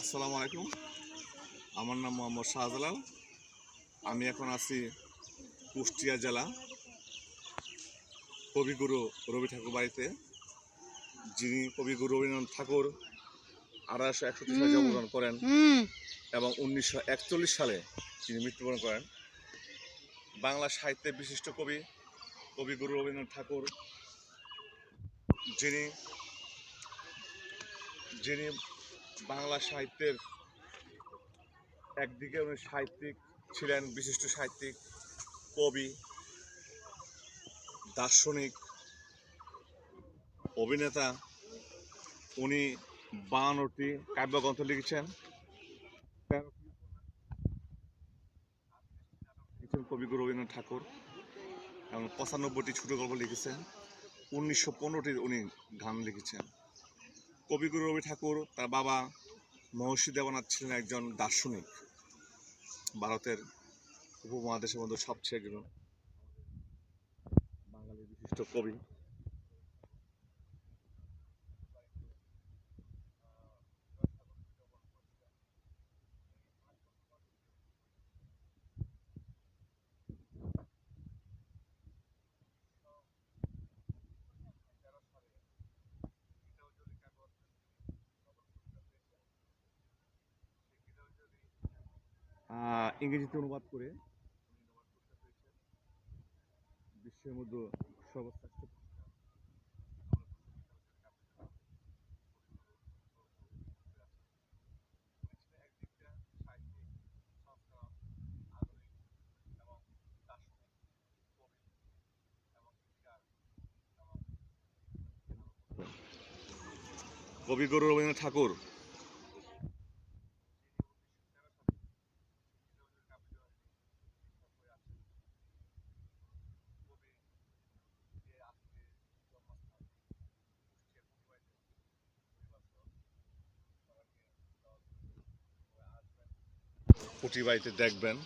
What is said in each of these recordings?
আসসালামু আলাইকুম। আমার নাম মোহাম্মদ শাহজালাল। আমি এখন আছি কুষ্টিয়া জেলা কবিগুরু রবি ঠাকুর বাড়িতে যিনি কবিগুরু রবীন্দ্রনাথ ঠাকুর আঠারোশো একষট্টি সালে জন্মগ্রহণ করেন এবং উনিশশো একচল্লিশ সালে তিনি মৃত্যুবরণ করেন। বাংলা সাহিত্যের বিশিষ্ট কবি কবিগুরু রবীন্দ্রনাথ ঠাকুর যিনি যিনি বাংলা সাহিত্যের একদিকে উনি সাহিত্যিক ছিলেন, বিশিষ্ট সাহিত্যিক, কবি, দার্শনিক, অভিনেতা। উনি বায়ান্নটি কাব্যগ্রন্থ লিখেছেন। লিখেছেন কবিগুরু রবীন্দ্রনাথ ঠাকুর এবং পঁচানব্বইটি ছোট গল্প লিখেছেন। উনিশশো পনেরোটির উনি গান লিখেছেন। কবিগুরু রবি ঠাকুর, তার বাবা মহর্ষি দেবনাথ ছিলেন একজন দার্শনিক। ভারতের উপমহাদেশের মধ্যে সবচেয়ে একজন বাঙালির বিশিষ্ট কবি। ইংরেজিতে অনুবাদ করে বিশ্বের মধ্যে সর্বশ্রেষ্ঠ কবিগুরু রবীন্দ্রনাথ ঠাকুর কুটি বাড়িতে দেখবেন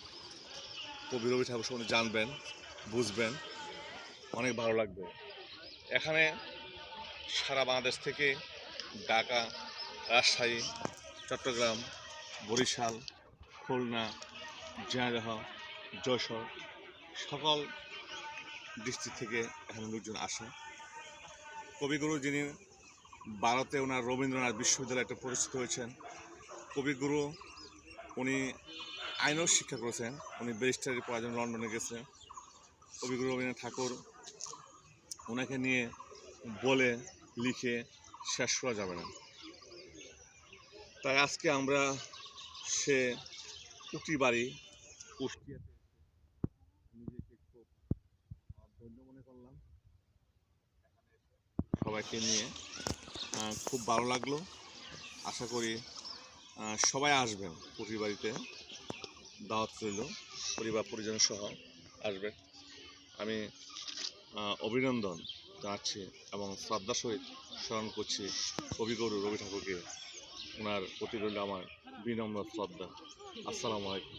কবি রবি ঠাকুর সম্বন্ধে জানবেন, বুঝবেন, অনেক ভালো লাগবে। এখানে সারা বাংলাদেশ থেকে ঢাকা, রাজশাহী, চট্টগ্রাম, বরিশাল, খুলনা, ঝিনাইদহ, যশোর সকল ডিস্ট্রিক্ট থেকে এখানে লোকজন আসে। কবিগুরু যিনি ভারতে ওনার রবীন্দ্রনাথ বিশ্ববিদ্যালয়ে একটা পরিচিত হয়েছেন, কবিগুরু উনি আইনও শিক্ষা করেছেন। উনি ব্যারিস্টারি পড়ার জন্য লন্ডনে গেছে। কবিগুরু রবীন্দ্রনাথ ঠাকুর ওনাকে নিয়ে বলে, লিখে শেষ করা যাবে না। তাই আজকে আমরা সে কুটি বাড়ি কুষ্টিয়াতে নিজেকে খুব ধন্য মনে করলাম। সবাইকে নিয়ে খুব ভালো লাগল। আশা করি সবাই আসবেন কুটির বাড়িতে। দাওয়াত রইল, পরিবার, পরিজন সহ আসবে। আমি অভিনন্দন জানাচ্ছি এবং শ্রদ্ধার সহিত স্মরণ করছি কবিগুরু রবি ঠাকুরকে। ওনার প্রতি রইল আমার বিনম্র শ্রদ্ধা। আসসালামু আলাইকুম।